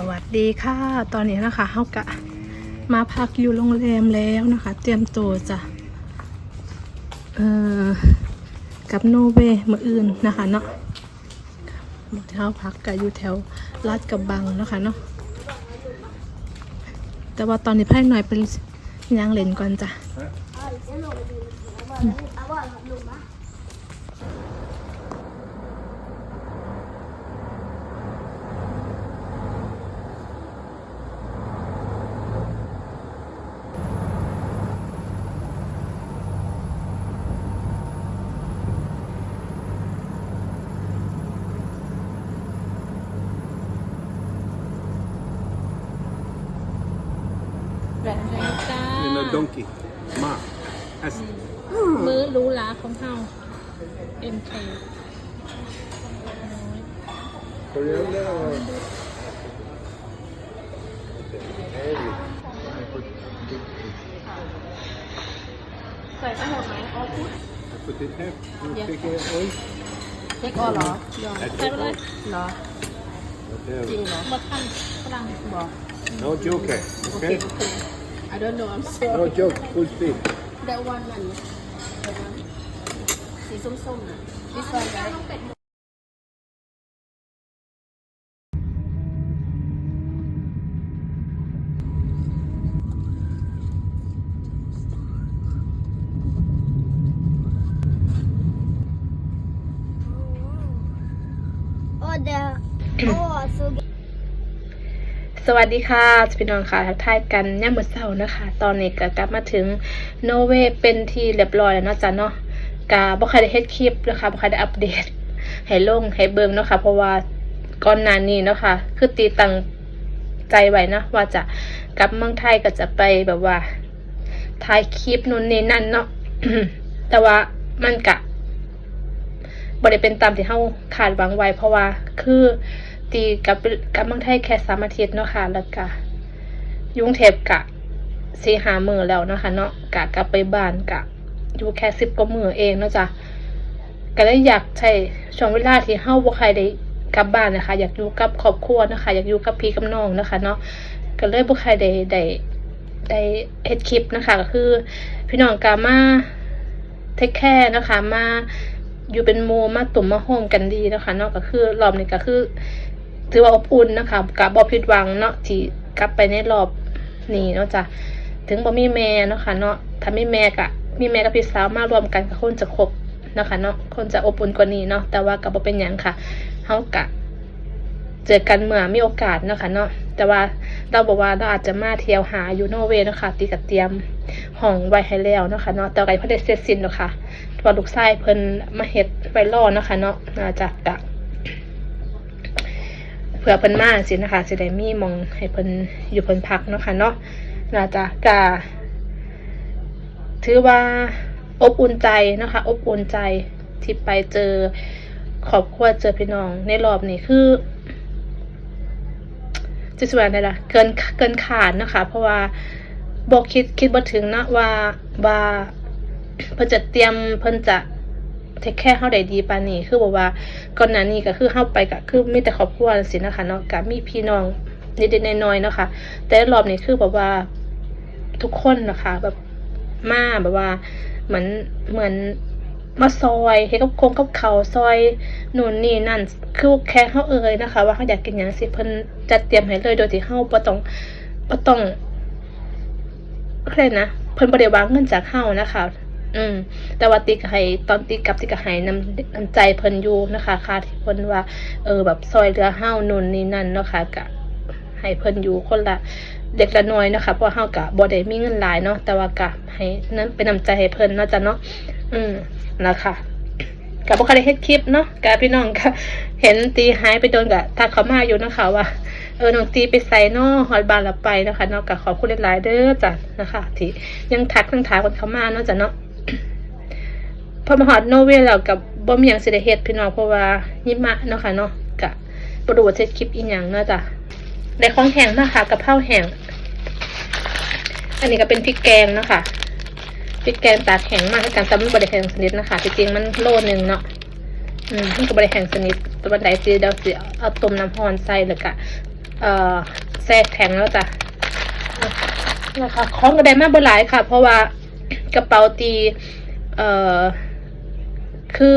สวัสดีค่ะ ตอนนี้นะคะเฮากะมาพักอยู่โรงแรมแล้วนะคะ เตรียมตัวจะเอ่อกับโนเวมืออื่นนะคะเนาะหมดเท้าพักกะอยู่แถวลาดกระบังนะคะเนาะแต่ว่าตอนนี้ไพ่หน่อยเป็นยางเล่นก่อนจ้ะ จ้า In a donkey. Mark. As มื้อรู้ลาของเฮา MK coriander or heavy. I put, ใส่ทั้งหมดไหมอ๋อพูด I put it half. You Yeah. take it all. เช็คออเหรอ I ใส่ take ไปเลย all. เหรอ จริง Whatever. เหรอบักคันฝรั่ง บอก No joker. โอเค Okay? โอเค I don't know I'm No sorry joke. Full speed. that one นั่น that one สีส้มๆน่ะ this one right สวัสดีค่ะพี่น้องค่ะทักทายกันย่ามมื้อเช้านะคะ ตอนนี้ก็กลับมาถึงโนเวเป็นที่เรียบร้อยแล้วเนาะจ้ะเนาะกะบ่ค่อยได้เฮ็ดคลิปนะคะบ่ค่อยได้อัปเดต ให้ลงให้เบิ่งเนาะค่ะ เพราะว่าก่อนหน้านี้เนาะค่ะ คือตีตังใจไว้นะว่าจะกลับเมืองไทยก็จะไปแบบว่าถ่ายคลิปนู่นนี่นั่นเนาะแต่ว่ามันกะบ่ได้เป็นตามที่เฮาคาดหวังไว้เพราะว่าคือ ตีกับกับเมืองไทยแค่สามอาทิตย์เนาะค่ะ แล้วก็ยุ่งเทพกะสีหามือแล้วเนาะค่ะเนาะกะกลับไปบ้านกะอยู่แค่สิบกว่ามือเองเนาะจ้ะก็เลยอยากใช้ช่วงเวลาที่เฮาบ่ใครได้กลับบ้านนะคะ อยากอยู่กับครอบครัวนะคะ อยากอยู่กับพี่กับน้องนะคะ เนาะก็เลยบ่ใครได้ได้ได้เฮ็ดคลิปนะคะ ก็คือ พี่น้องกามาเทคแคร์นะคะมาอยู่เป็นโมมาตุ่มมาโฮมกันดีนะคะเนาะก็คือรอบนี้ก็คือ ถือว่าอบอุ่นนะคะกับบอผิดหวังเนาะที่กลับไปในรอบนี้เนาะจ้ะถึงบ่มีแม่เนาะค่ะเนาะถ้ามีแม่กะมีแม่กับพี่สาวมารวมกันก็คนจะครบนะคะเนาะคนจะอบอุ่นกว่านี้เนาะแต่ว่าก็บ่เป็นหยังค่ะเฮากะเจอกันเมื่อมีโอกาสเนาะค่ะเนาะแต่ว่าเราบอกว่าเราอาจจะมาเที่ยวหาอยู่นอร์เวย์เนาะค่ะตีกับเตรียมห้องไว้ให้แล้วเนาะค่ะเนาะแต่ไกเพิ่นได้เสร็จสิ้นเนาะค่ะเพราะว่าลูกชายเพิ่นมาเฮ็ดไว้รอเนาะค่ะเนาะน่าจะกะ ผื่อเพิ่นมาสินะคะสิได้มีมองให้เพิ่นอยู่เพิ่นพักเนาะค่ะเนาะน่าจะกะถือว่าอบอุ่นใจเนาะคะ อบอุ่นใจที่ไปเจอครอบครัวเจอพี่น้อง ในรอบนี้คือจะสวยอะได้ละเกินเกินขาดนะคะ เพราะว่าบอกคิดคิดบ่ถึงนะว่าว่าเพิ่นจะเตรียมเพิ่นจะ เทคแค่เฮาได้ดีปานนี้คือบอกว่าก่อนหน้านี้ก็คือเฮาไปก็คือมีแต่ครอบครัวสินะคะเนาะก็มีพี่น้องนิดๆน้อยๆเนาะค่ะ แต่รอบนี้คือแบบว่าทุกคนนะคะแบบมาแบบว่าเหมือนเหมือนมาซอยเฮ็ดกับโคงกับเขาซอยนู่นนี่นั่น คือแค่เขาเอ่ยนะคะ ว่าเขาอยากกินอย่างสิเพิ่นจัดเตรียมให้เลยโดยที่เฮาบ่ต้องบ่ต้องเครียกนะเพิ่นบ่ได้วางเงินจากเฮานะคะ อืม แต่ว่าติกให้ตอนติกกับติกให้นำน้ำใจเพิ่นอยู่นะคะ ค่าที่เพิ่นว่า เออ แบบซอยเหลือเฮานู่นนี่นั่นเนาะค่ะก็ให้เพิ่นอยู่คนละเด็กละน้อยเนาะค่ะเพราะเฮาก็บ่ได้มีเงินหลายเนาะแต่ว่าก็ให้นั้นเป็นน้ำใจให้เพิ่นเนาะจ้ะเนาะอืมนะคะกับบุคคลได้เฮ็ดคลิปเนาะกับพี่น้องก็เห็นตีหายไปโดนกับทักเขามาอยู่นะคะว่าเออน้องตีไปใส่นอฮอดบานละไปนะคะเนาะกับขอบคุณหลายๆเด้อจ้ะนะคะที่ยังทักทั้งถามคนเขามาเนาะจ้ะเนาะ พอมาฮอดโนเวลแล้วกับบ่มีหยังสิได้เฮ็ดพี่น้องเพราะว่าหิมะเนาะค่ะเนาะก็บ่รู้ว่าจเฮ็ดคลิปอีหยังเนาะจ้ะได้ของแห้งมาค่ะกับข้าวแห้งอันนี้ก็เป็นพริกแกงเนาะค่ะพริกแกงตากแข็งมากการแต่มันบริแข็งสนิทนะคะจริงๆมันโลนึงเนาะอืมมันก็บริแข็งสนิทตัวบันไดสีเดาสีเอาต้มน้ำร้อนใส่แล้วก็เอ่อแซ่แข็งแล้วจ้ะนะคะของกระไดมากบ่หลายค่ะ เพราะว่า กระเป๋าตีเอ่อคือ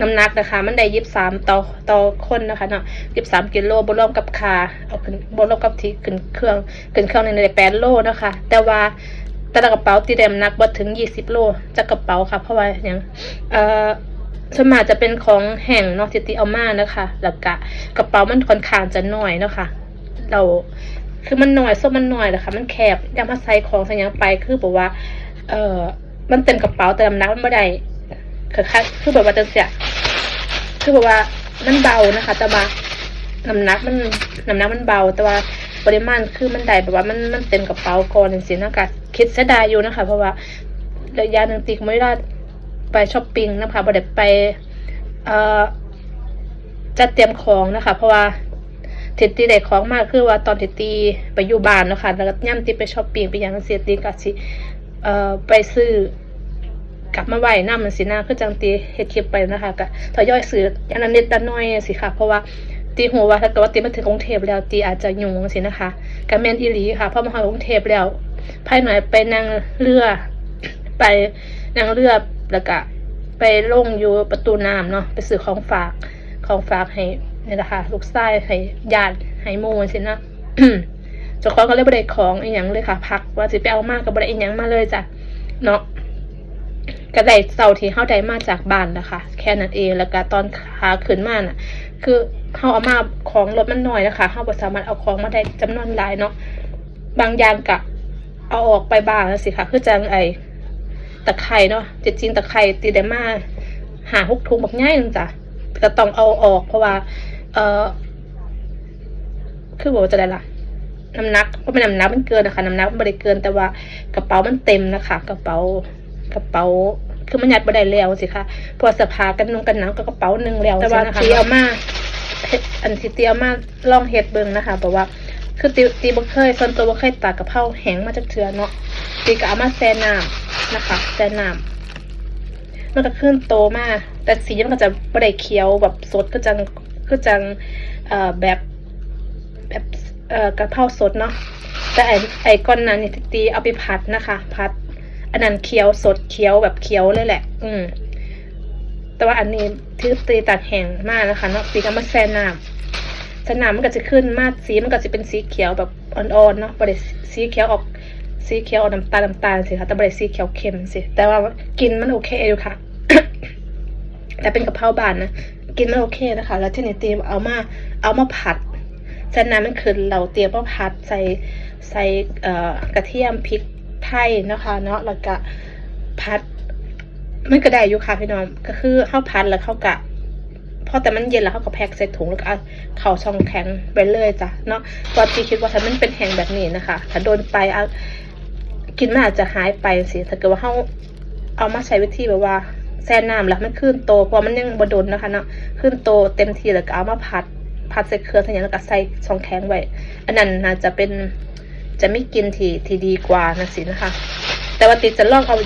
น้ำหนักนะคะ มันได้ยิบสามต่อต่อคนนะคะเนาะยิบสามกิโลบรวมกับคาเอาขึ้นบรวมกับที่ขึ้นเครื่องขึ้นเครื่องในได้แปดโลนะคะ แต่ว่าแต่ละกระเป๋าตีได้น้ำหนักบ่ถึงยี่สิบโลจากกระเป๋าค่ะ เพราะว่าอย่างเอ่อสมาจะเป็นของแห้งนาะที่ตีเอามานะคะแล้วก็กระเป๋ามันค่อนข้างจะน้อยนะคะเราคือมันหน้อยส้มมันหน้อยนะคะมันแคบยามาใส่ของส่หยังไปคือบอกว่า เออมันเต็มกระเป๋าแต่น้ำหนักมันไม่ได้คือคักคือแบบว่าจะเสียคือแบบว่ามันเบานะคะ แต่ว่าน้ำหนักมันน้ำหนักมันเบา แต่ว่าปริมาณคือมันได้แบบว่ามันมันเต็มกระเป๋าก่อนสินะคะคิดเสียดายอยู่นะคะ เพราะว่าระยะหนึ่งตีก็ไม่ได้ไปช้อปปิ้งนะคะบ่ได้ไปเอ่อจัดเตรียมของนะคะ เพราะว่าทิตีได้ของมากคือว่าตอนทิตีไปอยู่บ้านนะคะแล้วก็ย่ำตีไปช้อปปิ้งไปอย่างเสียตีก็สิ เอ่อไปซื้อกลับมาไหวหน้ามันสิหน้าคือจังตีเฮ็ดคลิปไปนะคะก็ทยอยซื้ออันนั้นนิดละน้อยสิค่ะ เพราะว่าตีหัวว่าถ้าเกิดว่าตีมาถึงกรุงเทพแล้วตีอาจจะยุ่งสินะคะก็แมนอีหลีค่ะเพราะมาถึงกรุงเทพแล้วภายหน่อยไปนั่งเรือ ไปนั่งเรือแล้วก็ไปลงอยู่ประตูน้ำเนาะไปซื้อของฝากของฝากให้นี่แหละค่ะลูกชายให้ญาติให้หมู่สินะ เจ้าของก็เลยบ่ได้ของอีหยังเลยค่ะ พักว่าสิไปเอามากก็บ่ได้อีหยังมาเลยจ้ะเนาะก็ได้เสาร์ที่เฮาได้มาจากบ้านนะคะแค่นั้นเองแล้วก็ตอนขาขึ้นมาน่ะ คือเฮาเอามาของรถมันน้อยนะคะเฮาบสามารถเอาของมาได้จำนวนหลายเนาะบางอย่างก็เอาออกไปบ้างแล้วสิค่ะคือจังไอตะไคร่เนาะจริงตะไคร่ตีได้มาหาหกถุงบักง่ายนึงจ้ะก็ต้องเอาออกเพราะว่า เออคือบอกว่าจะได้ละ น้ำหนักก็ไม่น้ำหนักมันเกินนะคะน้ำหนักมันไม่ได้เกินแต่ว่ากระเป๋ามันเต็มนะคะ กระเป๋ากระเป๋าคือมันยัดไม่ได้แล้วสิคะเพอสภากันนุ่งกันหนาวก็กระเป๋าหนึ่งแล้วแต่ว่าตีเอามาเฮ็ดอันที่ตีเอามาลองเฮ็ดเบิ่งนะคะบอกว่า คือตีตีบ่เคยส่วนตัวบ่เคยตากกะเพราแห้งมาจากเทือเนาะตีก็เอามาแช่น้ำนะคะแช่น้ำมันก็ขึ้นโตมากแต่สีมันก็จะบ่ได้เขียวแบบสดก็จังก็จังเอ่อแบบแบบ เอ่อกะเพราสดเนาะแต่ไอไอก้อนนั้นนี่ตีเอาไปผัดนะคะ ผัด อันนั้นเคี้ยวสดเคี้ยวแบบเคี้ยวเลยแหละ อืม แต่ว่าอันนี้ที่ตีตากแห้งมากนะคะเนาะตีก็มาแช่น้ำแช่น้ำมันก็จะขึ้นมากสีมันก็จะเป็นสีเขียวแบบอ่อนๆเนาะบริสีเขียวออกสีเขียวออกน้ำตาลน้ำตาลสิค่ะแต่บริสีเขียวเข้มสิแต่ว่ากินมันโอเคอยู่ค่ะ แต่เป็นกะเพราบานนะกินมันโอเคนะคะ แล้วที่นี่ตีเอามาเอามาผัด จากนั้นมันคือเราเตรียมว่าพัดใส่ใส่กระเทียมพริกไทยนะคะเนาะแล้วก็พัดมันก็ได้อยู่ค่ะพี่น้องก็คือข้าวพัดแล้วข้าวกะพอแต่มันเย็นแล้วเขาก็แพ็คใส่ถุงแล้วก็เอาเข่าช่องแข็งไปเลยจ้ะเนาะเพราะที่คิดว่าถ้ามันเป็นแห้งแบบนี้นะคะ ถ้าโดนไปเอากินมันอาจจะหายไปสิถ้าเกิดว่าเขาเอามาใช้วิธีแบบว่าแช่น้ำแล้วมันขึ้นโตเพราะมันยังบดนนะคะเนาะขึ้นโตเต็มทีแล้วก็เอามาผัด พัดใส่เครื่องทั้งอย่างแล้วก็ใส่ช่องแข็งไว้ อันนั้นน่าจะเป็นจะไม่กินที่ที่ดีกว่านะสินะคะ แต่ว่าติดจะลองเอา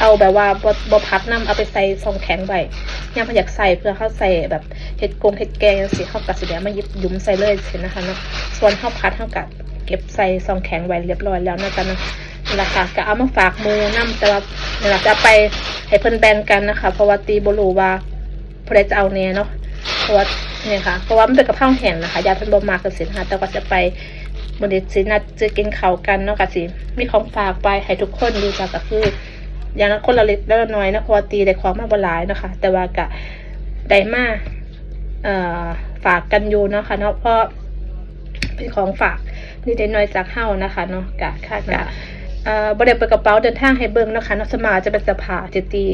เอาแบบว่าบบพัดน้ำเอาไปใส่ช่องแข็งไว้ย่างพอยากใส่เพื่อเข้าใส่แบบเห็ดกงเห็ดแกงสิเข้ากับสีแดงมายิบยุ้มใส่เลยสินะคะเนาะส่วนข้าวพัดเท่ากับเก็บใส่ซองแข็งไว้เรียบร้อยแล้วนะจ๊ะนะนี่แหละค่ะก็เอามาฝากหมูน้ำแต่ว่านี่แหละจะไปให้เพิ่นแบ่งกันนะคะ เพราะว่าตีบรูว่าเพอจะเอาเนยเนาะ เพราะว่าเนี่ยค่ะ เพราะว่ามันเป็นกระเพราแห้งนะคะยาเพิ่นบมากกันสินะคะแต่ก็จะไปมื้อนี้สินัดจะกินเขากันเนาะก็สิ มีของฝากไปให้ทุกคนดูจ้ะก็คือ อย่างนั้นคนละเล็กละน้อยนะเพราะตีได้ของมาบหลายนะคะแต่ว่าก็ได้มาเอ่อฝากกันอยู่เนาะค่ะเนาะเพราะเป็นของฝากนี่ได้น้อยจากเฮานะคะเนาะกะค่ะกะเอ่อบริเปิดกระเป๋าเดินทางให้เบิ่งนะคะเนาะสมาจะเป็นสภาที่ตี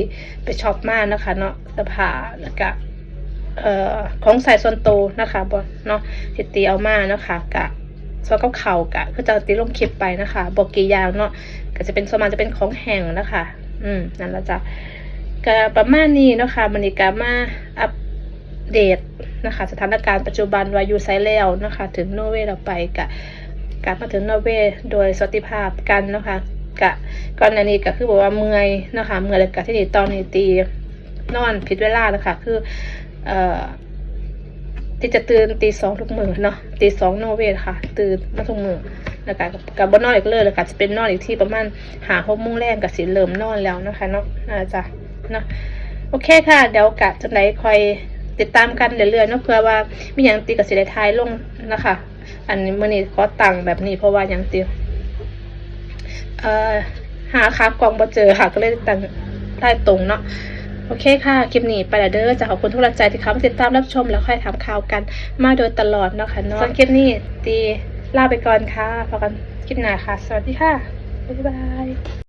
ไปช็อปมานะคะเนาะสภาแล้วก็ เอ่อของใส่ส่วนโตวนะคะบอเนาะที่ตีเอามาเนาะค่ะกะส่วกับเข่ากะคือจะตีลงคลิปไปนะคะบอกกี่ยางเนาะก็จะเป็นสมากจะเป็นของแห้งนะคะ อืมนั่นละจ้ะก็ประมาณนี้เนาะค่ะมันก็มาอัปเดตนะคะ สถานการณ์ปัจจุบันวายูไซแล้วนะคะ ถึงโนอร์เวย์เราไปกะกลับมาถึงนอร์เวย์โดยสวัสดิภาพกันนะคะกะก่อนหน้านี้ก็คือบอกว่าเมื่อยนะคะเมื่อยเลยกะที่นี่ตอนนี้ตีนอนผิดเวลานะคะคือ ที่จะตื่นตีสองทุกมือเนาะตีสองโนเวทค่ะ ตื่นมาทุกมือแล้วก็กับบนนอนอีกเลยแล้วก็จะเป็นนอนอีกที่ประมาณหาหกโมงแรกกับสิเริ่มนอนแล้วนะคะเนาะอ่าจะเนาะโอเคค่ะ เดี๋ยวกะจังไดคอยติดตามกันเรื่อยๆเนาะเพื่อว่ามีหยังตีกับสิได้ทายลงนะคะ อันนี้มื้อนี้ขอตังแบบนี้เพราะว่าหยังตีเอ่อหาคากองบ่เจอค่ะก็เลยตังได้ตรงเนาะ โอเคค่ะ คลิปนี้ไปและเด้อจะขอบคุณทุกกำลังใจที่เข้ามาติดตามรับชมแล้วค่อยถามข่าวกันมาโดยตลอดเนาะค่ะเนาะส่วนคลิปนี้ตีลาไปก่อนค่ะพบกันคลิปหน้าค่ะ สวัสดีค่ะ บ๊ายบาย